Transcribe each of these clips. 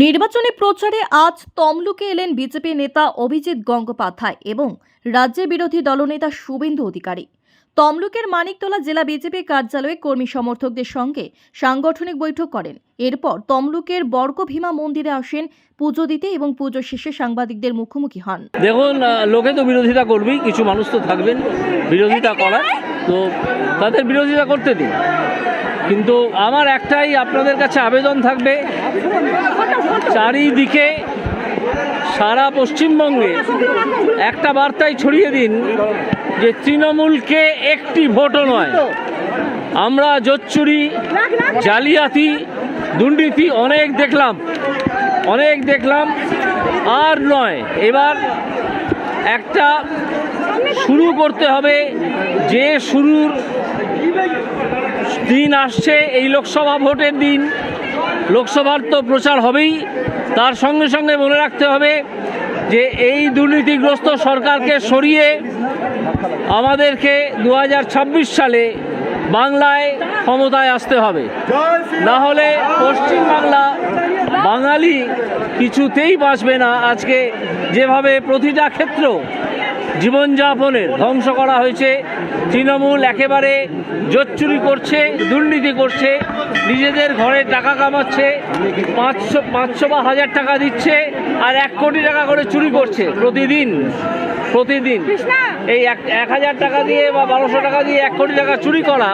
নির্বাচনী প্রচারে আজ তমলুকে এলেন বিজেপি নেতা অভিজিৎ গঙ্গোপাধ্যায় এবং রাজ্যের বিরোধী দলনেতা শুভেন্দু অধিকারী। তমলুকের মানিকতলা জেলা বিজেপি কার্যালয়ে কর্মী সমর্থকদের সঙ্গে সাংগঠনিক বৈঠক করেন। এরপর তমলুকের বর্গভীমা মন্দিরে আসেন পুজো দিতে এবং পুজো শেষে সাংবাদিকদের মুখোমুখি হন। দেখুন লোকে তো বিরোধিতা করবেই কিছু মানুষ তো থাকবেন বিরোধিতা করার। তো তাদের বিরোধিতা করতে দিন। কিন্তু আমার একটাই আপনাদের কাছে আবেদন থাকবে চারিদিকে সারা পশ্চিমবঙ্গে একটা বার্তাই ছড়িয়ে দিন যে তৃণমূলকে একটি ভোটও নয়। আমরা জোচ্চুরি, জালিয়াতি, দুর্নীতি অনেক দেখলাম অনেক দেখলাম, আর নয়। এবার একটা শুরু করতে হবে যে শুরুর দিন আসছে, এই লোকসভা ভোটের দিন। লোকসভার তো প্রচার হবেই। তার সঙ্গে সঙ্গে মনে রাখতে হবে যে এই দুর্নীতিগ্রস্ত সরকারকে সরিয়ে আমাদেরকে দু হাজার ছাব্বিশ সালে বাংলায় ক্ষমতায় আসতে হবে। না হলে পশ্চিমবাংলা বাঙালি কিছুতেই বাঁচবে না। আজকে যেভাবে প্রতিটা ক্ষেত্র জীবনযাপনের ধ্বংস করা হয়েছে। তৃণমূল একেবারে জোচ্চুরি করছে দুর্নীতি করছে নিজেদের ঘরে টাকা কামাচ্ছে পাঁচশো পাঁচশো বা হাজার টাকা দিচ্ছে আর এক কোটি টাকা করে চুরি করছে প্রতিদিন প্রতিদিন। এই এক এক হাজার টাকা দিয়ে বা বারোশো টাকা দিয়ে এক কোটি টাকা চুরি করা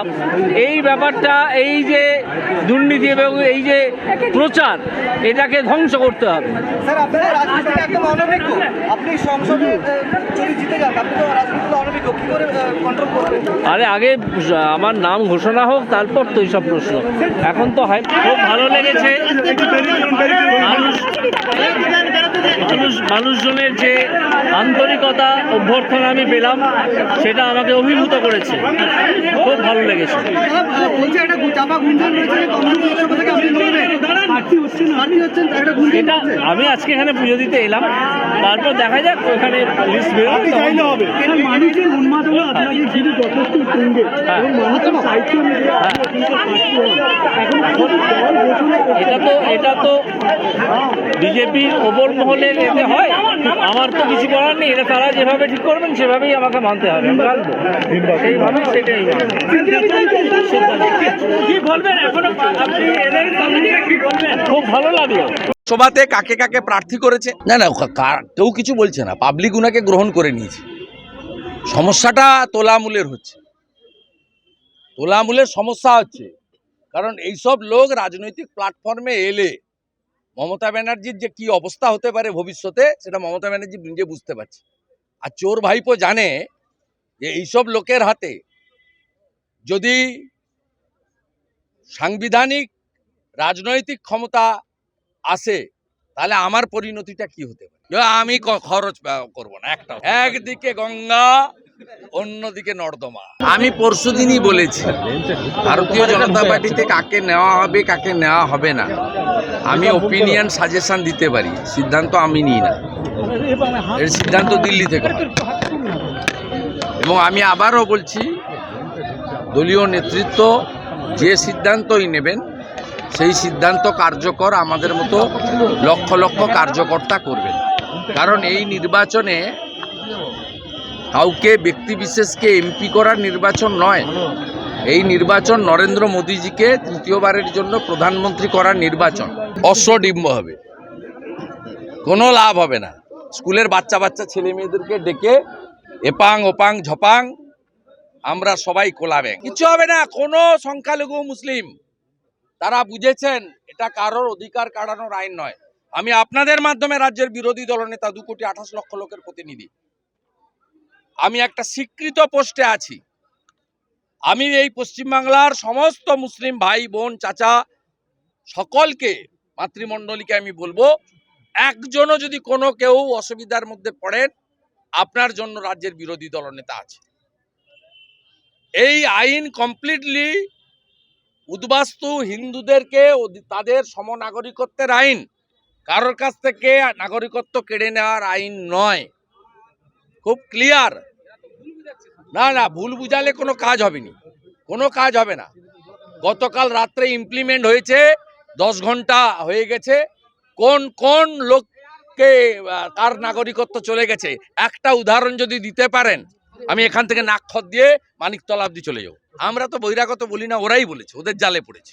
এই ব্যাপারটা এই যে দুর্নীতি এবং এই যে প্রচার এটাকে ধ্বংস করতে হবে। অনভিজ্ঞ? আপনি সংসদে যদি জিতে যান আপনি তো রাজনীতিতে অনভিজ্ঞ কি করে কন্ট্রোল করবেন? আরে আগে আমার নাম ঘোষণা হোক তারপর তো এইসব প্রশ্ন। এখন তো হয় খুব ভালো লেগেছে। মানুষ- মানুষ মানুষজনের যে আন্তরিকতা অভ্যর্থনা আমি পেলাম সেটা আমাকে অভিভূত করেছে। খুব ভালো লেগেছে। এটা আমি আজকে এখানে পুজো দিতে এলাম। তারপর দেখা যাক ওখানে লিস্ট বেরোবে তখন। এর মানুষের উন্মাদনা আপনাকে ঘিরে যথেষ্ট তুঙ্গে। হ্যাঁ। মানুষের সাহিত্য করছে এটা তো এটা তো বিজেপির ওপর মহলের এতে হয় আমার তো কিছু করার নেই। এটা তারা যেভাবে ঠিক করবেন সেভাবেই আমাকে মানতে হবে। আমি মানবো। সেটাই খুব ভালো লাগল সভাতে কাকে কাকে প্রার্থী করেছে? না না কার- কেউ কিছু বলছে না। পাবলিক উনাকে গ্রহণ করে নিয়েছে। সমস্যাটা তোলামূলের হচ্ছে। তোলামূলের সমস্যা হচ্ছে। কারণ এইসব লোক রাজনৈতিক প্ল্যাটফর্মে এলে মমতা ব্যানার্জির যে কি অবস্থা হতে পারে ভবিষ্যতে সেটা মমতা ব্যানার্জি নিজে বুঝতে পারছে। আর চোর ভাইপো জানে যে এইসব লোকের হাতে যদি সাংবিধানিক রাজনৈতিক ক্ষমতা আসে তাহলে আমার পরিণতিটা কি হতে পারে? আমি খরচ করব না একটা একদিকে গঙ্গা অন্যদিকে নর্দমা। আমি পরশুদিনই বলেছি ভারতীয় জনতা পার্টিতে কাকে নেওয়া হবে কাকে নেওয়া হবে না। আমি ওপিনিয়ন সাজেশন দিতে পারি সিদ্ধান্ত আমি নিই না। এর সিদ্ধান্ত দিল্লি থেকে এবং আমি আবারও বলছি দলীয় নেতৃত্ব যে সিদ্ধান্তই নেবেন সেই সিদ্ধান্ত কার্যকর আমাদের মতো লক্ষ লক্ষ কার্যকর্তা করবেন। কারণ এই নির্বাচনে কাউকে ব্যক্তিবিশেষকে এমপি করার নির্বাচন নয়। এই নির্বাচন নরেন্দ্র মোদীজিকে তৃতীয়বারের জন্য প্রধানমন্ত্রী করার নির্বাচন। অশ্বডিম্ব হবে। কোনো লাভ হবে না। স্কুলের বাচ্চা বাচ্চা ছেলে মেয়েদেরকে ডেকে এপাং, ওপাং, ঝপাং, আমরা সবাই কোলাবে কিছু হবে না। কোনো সংখ্যালঘু মুসলিম। তারা বুঝেছেন, এটা কারোর অধিকার কাটানোর আইন নয়। আমি আপনাদের মাধ্যমে রাজ্যের বিরোধী দলনেতা দু কোটি আঠাশ লক্ষ লোকের প্রতিনিধি। আমি একটা স্বীকৃত পোস্টে আছি। আমি এই পশ্চিমবাংলার সমস্ত মুসলিম ভাই, বোন, চাচা সকলকে, মাতৃমণ্ডলীকে আমি বলব, একজনও যদি কোনো কেউ অসুবিধার মধ্যে পড়েন, আপনার জন্য রাজ্যের বিরোধী দলনেতা আছে। এই আইন কমপ্লিটলি উদ্বাস্তু হিন্দুদেরকে তাদের সমনাগরিকত্বের আইন। কারোর কাছ থেকে নাগরিকত্ব কেড়ে নেওয়ার আইন নয়। খুব ক্লিয়ার না না, ভুল বুঝালে কোনো কাজ হবে না কোনো কাজ হবে না। গতকাল রাত্রে ইমপ্লিমেন্ট হয়েছে, দশ ঘণ্টা হয়ে গেছে। কোন কোন লোককে তার নাগরিকত্ব চলে গেছে? একটা উদাহরণ যদি দিতে পারেন, আমি এখান থেকে নাক্ষর দিয়ে মানিকতলা অব্দি চলে যাব। আমরা তো বহিরাগত বলি না, ওরাই বলেছে, ওদের জালে পড়েছে।